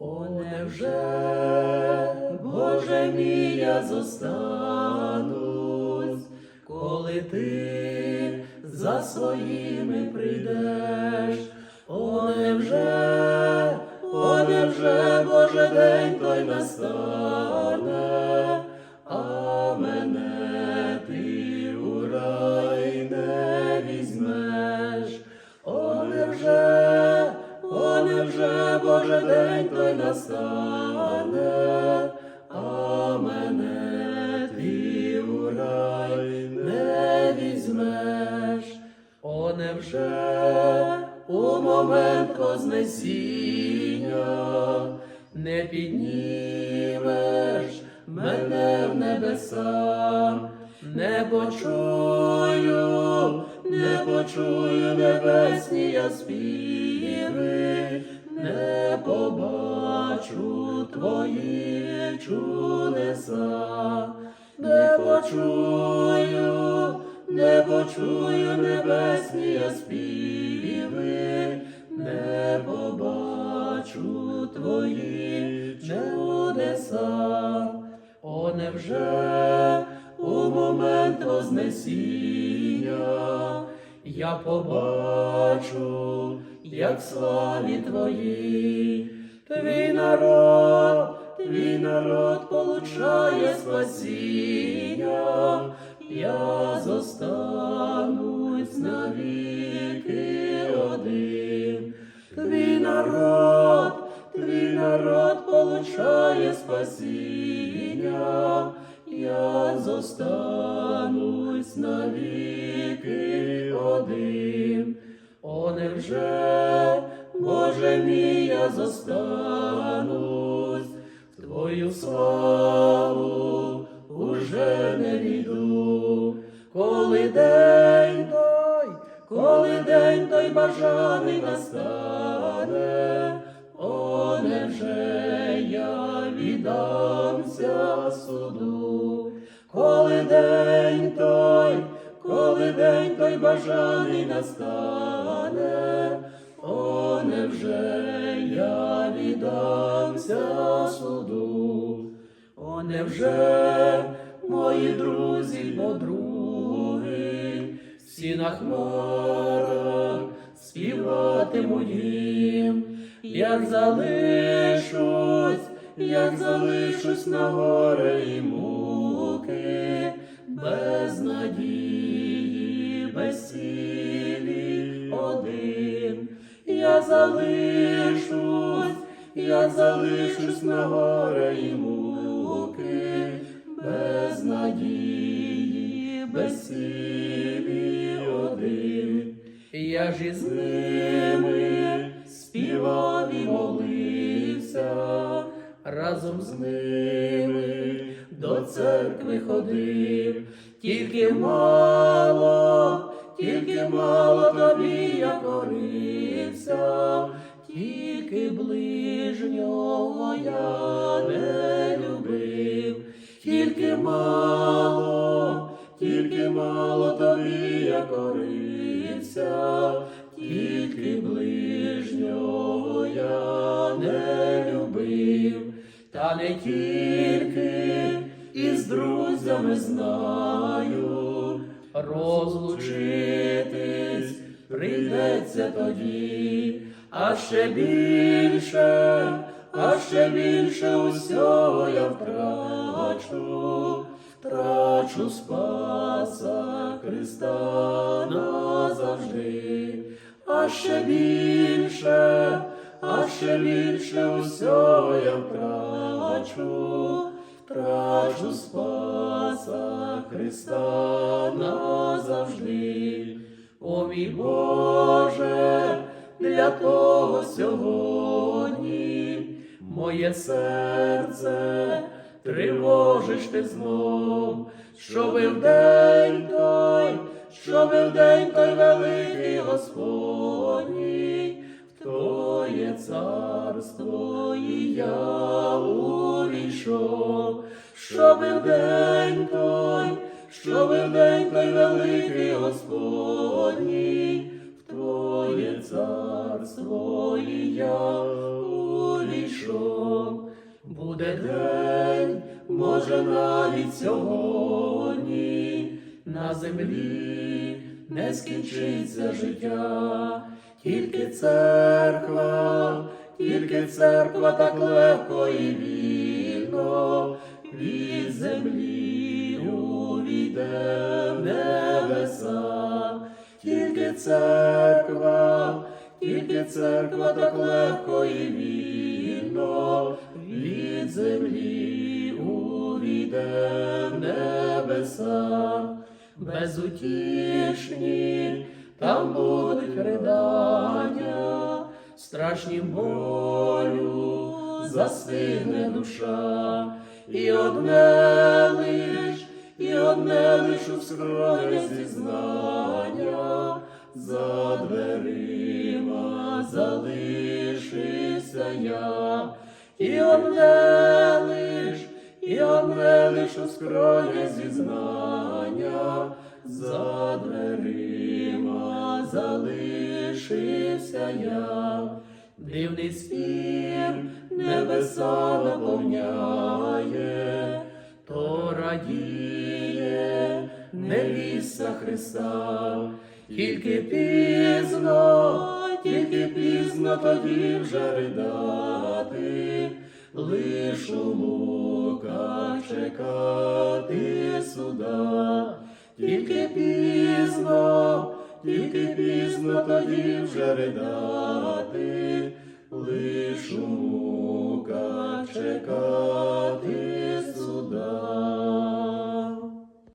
О, невже, Боже мій, я зостанусь, коли ти за своїми прийдеш, о, невже, о, невже, Боже, день той настане, Боже, день той настане, а мене ти у рай не візьмеш, о, невже у момент вознесіння не піднімеш мене в небеса, не почую, не почую небесні я співи, не побачу твої чудеса, не почую, не почую небесні співи, не побачу твої чудеса. О, невже у момент вознесіння я побачу, як славі твої, твій народ, твій народ получає спасіння, я зостанусь навіки один. Твій народ, твій народ получає спасіння, я зостанусь навіки один. О, невже, Боже мій, я зостанусь, в Твою славу уже не війду, коли день той, коли день той бажаний настане, о, невже я віддамся суду, коли день той, коли день той бажаний настане, о, невже я віддамся суду, о, невже мої друзі, подруги, всі на хмарах співатимуть їм, як залишусь, як залишусь на горе і муки, без надії, без сілі один, я залишусь, я залишусь на горе і муки, без надії, без сілі один. Я ж із ними співав і молився, разом з ними до церкви ходив, тільки мало, тільки мало тобі я корився, тільки ближнього я не любив, тільки мало, тільки мало тобі я корився, тільки ближнього я не любив, та не тільки із друзями знаю, розлучитись. Прийдеться тоді, а ще більше, а ще більше усього я втрачу, втрачу спаса Христа назавжди, а ще більше, а ще більше усього я втрачу, втрачу спаса Христа назавжди. О мій Боже, для того сьогодні моє серце тривожиш ти знов, щоби в день той, щоби в день той великий Господній, Твоє царство і я увійшов, щоби в день той, щоби в день той великий Господній, в Твоє царство і я увійшов. Буде день, може навіть сьогодні, на землі не скінчиться життя, тільки церква, тільки церква так легко і вільно від землі увійде в небеса, тільки церква, тільки церква так легко і вільно від землі увійде в небеса, безутішні там будуть ридання, страшні болю застигне душа, і одне лиш, і одне лиш у скроні зізнання, за дверима залишився я, і одне лиш, і одне лиш у скроні зізнання, за дверима залишився я, дивний спів небеса наповняє, то радіє невіста Христа, тільки пізно, тільки пізно тоді вже ридати, лиш у муках чекати суда, тільки пізно, тільки пізно тоді вже ридати, лиш муках чекати